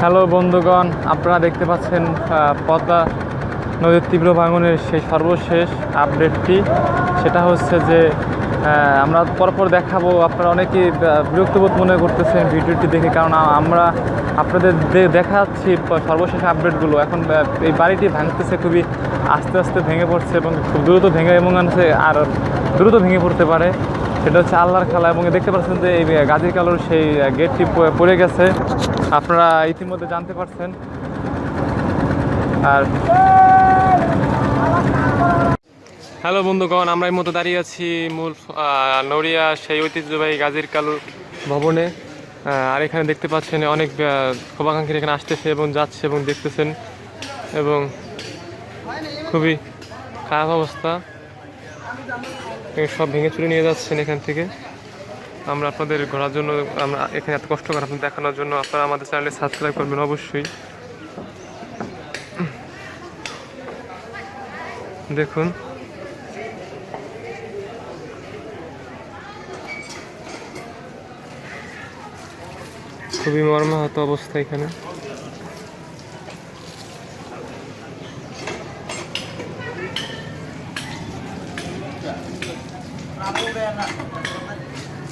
Hello বন্ধুগণ, আপনারা দেখতে পাচ্ছেন পদ্মা নদীর তীব্র ভাঙনের সেই সর্বশেষ আপডেটটি। সেটা হচ্ছে যে আমরা পরপর দেখাবো, আপনারা অনেকেই বিরক্তবোধ মনে করতেছেন ভিডিওটি দেখে, কারণ আমরা আপনাদের দেখাচ্ছি সর্বশেষ আপডেটগুলো। এখন এই বাড়িটি ভাঙতেছে খুবই আস্তে আস্তে ভেঙে পড়ছে এবং খুব দ্রুত ভেঙে এবং আর দ্রুত ভেঙে পড়তে পারে। সেটা হচ্ছে আল্লাহর খেলা এবং দেখতে পাচ্ছেন যে, এই গাজীর কালোর সেই গেটটি পড়ে গেছে। আপনারা ইতিমধ্যে জানতে পারছেন। আর হ্যালো বন্ধুগণ, আমরা এই মতো দাঁড়িয়ে আছি মূল নড়িয়া সেই ঐতিহ্যবাহী গাজীর কালুর ভবনে। আর এখানে দেখতে পাচ্ছেন অনেক শুভাকাঙ্ক্ষীরা এখানে আসতেছে এবং যাচ্ছে এবং দেখতেছেন এবং খুবই খারাপ অবস্থা। সব ভেঙে চুরে নিয়ে যাচ্ছেন এখান থেকে। আমরা আপনাদের ঘোরার জন্য, আমরা এখানে এত কষ্ট করে আপনাদের দেখানোর জন্য আপনারা আমাদের চ্যানেলে সাবস্ক্রাইব করবেন অবশ্যই। দেখুন। খুবই মর্মাহত অবস্থা এখানে।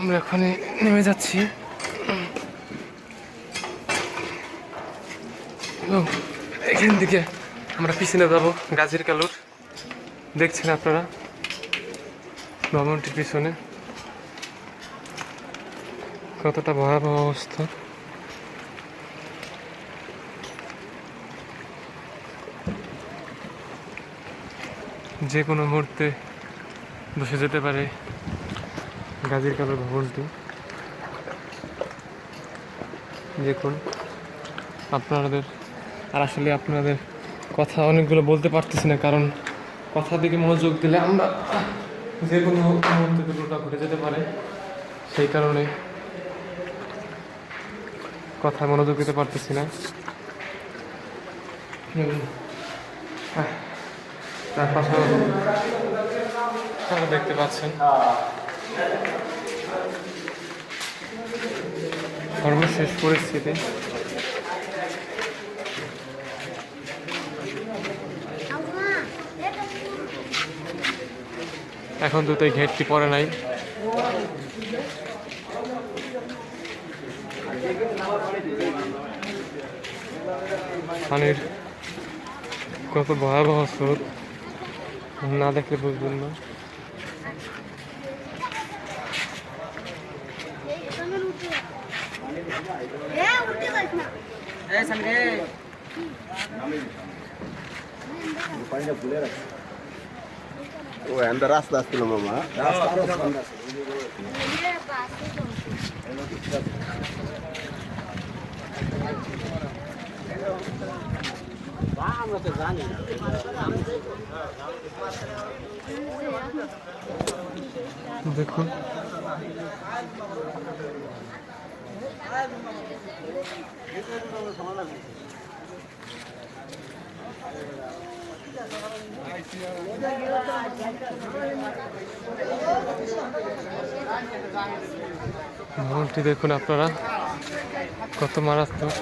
আমরা এখানে নেমে যাচ্ছি। এবং এখান থেকে আমরা পিছনে যাব, গাজীর কালুর। দেখছেন আপনারা? ভবনটির পিছনে। কতটা ভয়াবহ অবস্থা। যে কোনো মুহূর্তে বসে যেতে পারে। গাজীর কালোর ভবনটি। দেখুন, আপনাদের আর আসলে আপনাদের কথা অনেকগুলো বলতে পারতেছি না, কারণ কথা দিকে মনোযোগ দিলে আমরা যে কোনো মুহূর্তে দুটোটা ঘটে যেতে পারে। সেই কারণে কথা মনোযোগ দিতে পারতেছি না। তার পাশাপাশি দেখতে পাচ্ছেন। সর্বশেষ পরিস্থিতি। এখন এই ঘেরটি পড়ে নাই। পানির কত ভয়াবহ স্রোত, না দেখলে বুঝবেন না। ఓ ఎంత రాస్తా వస్తున్నామమ్మా देखो ভবনটি দেখুন আপনারা কত মারাত্মক।